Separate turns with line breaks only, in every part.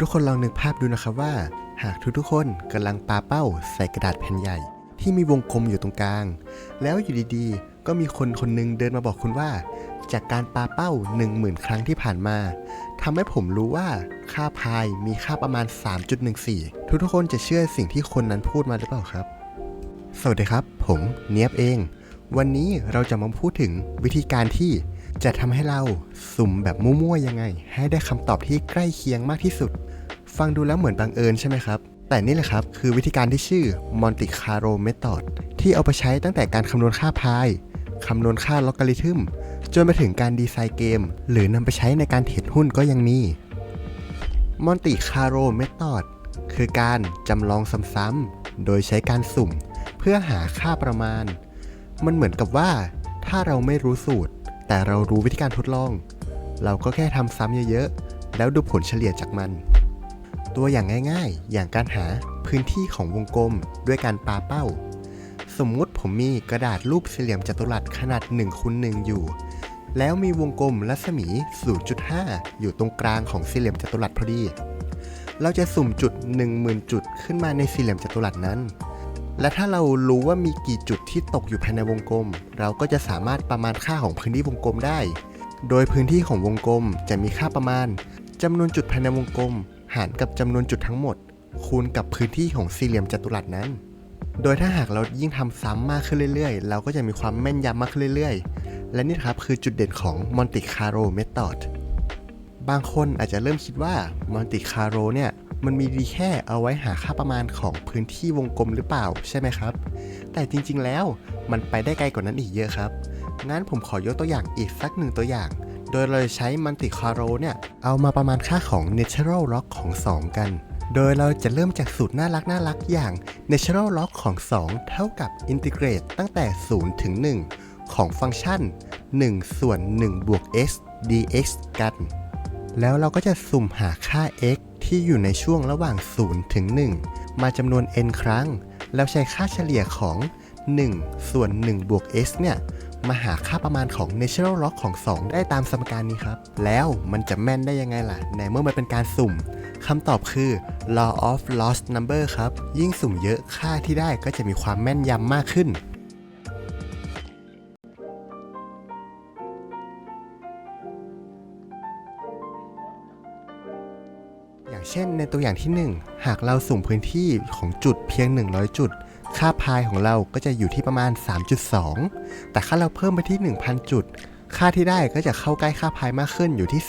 ทุกๆคนลองนึกภาพดูนะครับว่า หากทุกๆคนกำลังปาเป้าใส่กระดาษแผ่นใหญ่ ที่มีวงกลมอยู่ตรงกลาง แล้วอยู่ดีๆ ก็มีคนคนหนึงเดินมาบอกคุณว่า จากการปาเป้า 10,000 ครั้งที่ผ่านมาทำให้ผมรู้ว่าค่าพายมีค่าประมาณ 3.14 ทุกๆคนจะเชื่อสิ่งที่คนนั้นพูดมาหรือเปล่าครับ สวัสดีครับ ผมเนียบเอง วันนี้เราจะมาพูดถึงวิธีการที่ จะทำให้เราสุ่มแบบมั่วๆยังไง ให้ได้คำตอบที่ใกล้เคียงมากที่สุด ฟังดูแล้วเหมือนบังเอิญใช่ไหมครับ แต่นี่แหละครับคือวิธีการที่ชื่อ Monte Carlo Method ที่เอาไปใช้ตั้งแต่การคำนวณค่าพายคำนวณค่าลอการิทึมจนไปถึงการดีไซน์เกม หรือนำไปใช้ในการเทรดหุ้นก็ยังมี Monte Carlo Method คือการจำลองซ้ำๆโดยใช้การสุ่ม เพื่อหาค่าประมาณ มันเหมือนกับว่า ถ้าเราไม่รู้สูตร แต่เรารู้วิธีการทดลอง เราก็แค่ทำซ้ำเยอะๆ แล้วดูผลเฉลี่ยจากมัน ตัวอย่างง่ายๆ อย่างการหาพื้นที่ของวงกลมด้วยการปาเป้า สมมุติผมมีกระดาษรูปสี่เหลี่ยมจัตุรัสขนาด1คูณ1อยู่ แล้วมีวงกลมรัศมี 0.5 อยู่ตรงกลางของสี่เหลี่ยมจัตุรัสพอดี เราจะสุ่มจุด 10,000 จุดขึ้นมาในสี่เหลี่ยมจัตุรัสนั้น และถ้าเรารู้ว่ามีกี่จุด ที่ตกอยู่ภายในวงกลม เราก็จะสามารถประมาณค่าของพื้นที่วงกลมได้ โดยพื้นที่ของวงกลมจะมีค่าประมาณจำนวนจุดภายในวงกลม หารกับจำนวนจุดทั้งหมด คูณกับพื้นที่ของสี่เหลี่ยมจัตุรัสนั้น โดยถ้าหากเรายิ่งทำซ้ำมากขึ้นเรื่อยๆ เราก็จะมีความแม่นยำมากขึ้นเรื่อยๆ และนี่ครับคือจุดเด่นของ Monte Carlo Method บางคนอาจจะเริ่มคิดว่า Monte Carlo เนี่ย มันมีดีแค่เอาไว้หาค่าประมาณของพื้นที่วงกลมหรือเปล่าใช่ไหมครับ แต่จริงๆแล้วมันไปได้ไกลกว่านั้นอีกเยอะครับ งั้นผมขอยกตัวอย่างอีกสักหนึ่งตัวอย่าง โดยเราใช้ Monte Carlo เนี่ยเอามาประมาณค่าของ Natural Log ของ 2 กัน โดยเราจะเริ่มจากสูตรน่ารักน่ารักอย่าง Natural Log ของ 2 เท่ากับ Integrate ตั้งแต่ 0 ถึง 1 ของฟังก์ชัน 1 ส่วน1บวก x dx กัน แล้วเราก็จะสุ่มหาค่า x ที่อยู่ในช่วงระหว่าง 0 ถึง 1 มาจำนวน n ครั้ง แล้วใช้ค่าเฉลี่ยของ 1 ส่วน 1 บวก s เนี่ย มาหาค่าประมาณของ natural log ของ 2 ได้ตามสมการนี้ครับ แล้วมันจะแม่นได้ยังไงล่ะ ในเมื่อมันเป็นการสุ่มคำตอบคือ law of lost number ครับ ยิ่งสุ่มเยอะค่าที่ได้ก็จะมีความแม่นยำมากขึ้น อย่างเช่นในตัวอย่างที่ 1 หากเราสุ่มพื้นที่ของจุดเพียง 100 จุด ค่าพายของเราก็จะอยู่ที่ประมาณ 3.2 แต่ถ้าเราเพิ่มไปที่ 1,000 จุด ค่าที่ได้ก็จะเข้าใกล้ค่าพายมากขึ้นอยู่ที่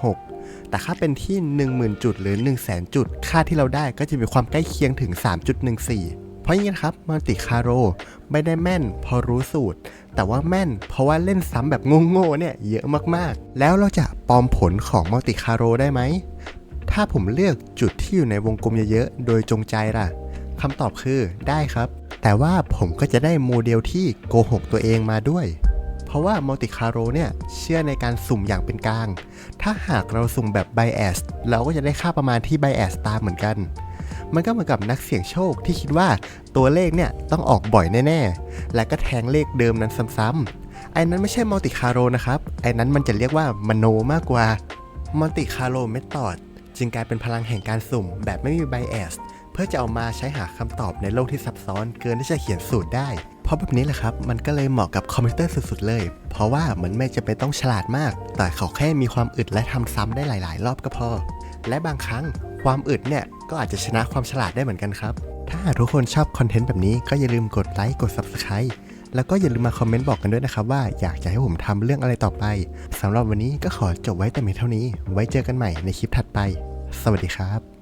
3.16 แต่ถ้าเป็นที่ 10,000 จุดหรือ 100,000 จุด ค่าที่เราได้ก็จะมีความใกล้เคียงถึง 3.14 เพราะอย่างนี้นะครับมัลติคาโรไม่ได้แม่นพอรู้สูตร แต่ว่าแม่นเพราะว่าเล่นซ้ำแบบโง่ๆเนี่ยเยอะมากๆ แล้วเราจะปลอมผลของมัลติคาโรได้ไหม ถ้าผมเลือกจุดที่อยู่ในวงกลมเยอะๆ โดยจงใจล่ะคำตอบคือได้ครับ แต่ว่าผมก็จะได้โมเดลที่โกหกตัวเองมาด้วย เพราะว่ามัลติคาโรเนี่ย เชื่อในการสุ่มอย่างเป็นกลาง ถ้าหากเราสุ่มแบบ bias เราก็จะได้ค่าประมาณที่ bias ตามเหมือนกัน มันก็เหมือนกับนักเสี่ยงโชคที่คิดว่าตัวเลขเนี่ยต้องออกบ่อยแน่ๆ และก็แทงเลขเดิมนั้นซ้ำๆไอ้นั้นไม่ใช่มัลติคาโรนะครับไอ้นั้นมันจะเรียกว่ามโนมากกว่ามัลติคาร์โรเมธอด จึงกลายเป็นพลังแห่งการสุ่ม แบบไม่มีไบแอสเพื่อจะเอามาใช้หาคำตอบในโลกที่ซับซ้อนเกินที่จะเขียนสูตรได้ เพราะแบบนี้แหละครับ มันก็เลยเหมาะกับคอมพิวเตอร์สุดๆเลย เพราะว่ามันไม่จะเป็นต้องฉลาดมาก แต่เขาแค่มีความอึดและทำซ้ำได้หลาย ๆ รอบก็พอ และบางครั้งความอึดเนี่ยก็อาจจะชนะความฉลาดได้เหมือนกันครับ ถ้าทุกคนชอบคอนเทนต์แบบนี้ก็อย่าลืมกดไลค์กด Subscribe แล้วก็อย่าลืมมาคอมเมนต์บอกกันด้วยนะครับว่าอยากจะให้ผมทำเรื่องอะไรต่อไปสำหรับวันนี้ก็ขอจบไว้แต่เพียงเท่านี้ ไว้เจอกันใหม่ในคลิปถัดไป สวัสดีครับ